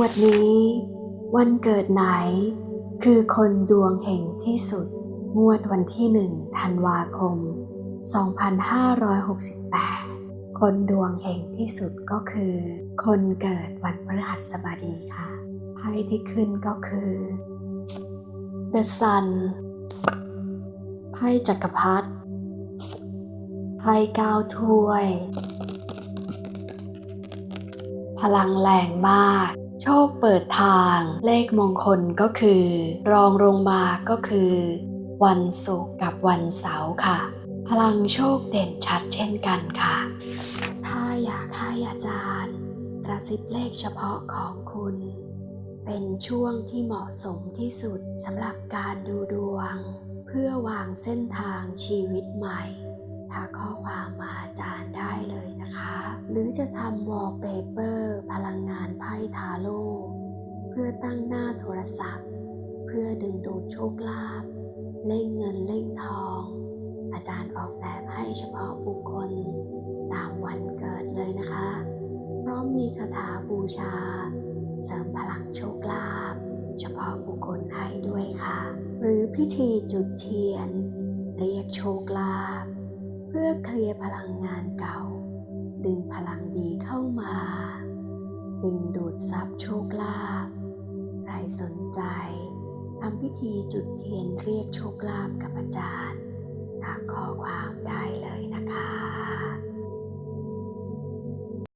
วดนี้ วันเกิดไหน คือคนดวงเห่งที่สุด งวดวันที่หนึ่งธันวาคม 2568 คนดวงเห่งที่สุดก็คือ คนเกิดวันพฤหัสบดีค่ะไพ่ที่ขึ้นก็คือ The Sun ไพ่จักรพรรดิไพ่ก้าวถ้วย พลังแรงมาก โชคเปิดทาง เลขมงคลก็คือ รองลงมาก็คือ วันศุกร์กับวันเสาร์ค่ะ พลังโชคเด่นชัดเช่นกันค่ะ ถ้าอยากให้อาจารย์กระซิบเลขเฉพาะของคุณ เป็นช่วงที่เหมาะสมที่สุดสำหรับการดูดวง เพื่อวางเส้นทางชีวิตใหม่ถ้าข้อความมาอาจารย์ได้เลย รือจะทำวอลเปเปอร์พลังงานไพ่ทาโร่เพื่อตั้งหน้าโทรศัพท์ เพื่อดึงดูดโชคลาภเล่งเงินเล่งทอง อาจารย์ออกแบบให้เฉพาะบุคคล ตามวันเกิดเลยนะคะพร้อมมีคาถาบูชา เสริมพลังโชคลาภเฉพาะบุคคลให้ด้วยค่ะ หรือพิธีจุดเทียน เรียกโชคลาภเพื่อเคลียร์พลังงานเก่า ดึงดูดทรัพย์โชคลาภใครสนใจทำพิธีจุดเทียนเรียกโชคลาภกับอาจารย์ทักข้อความได้เลยนะคะ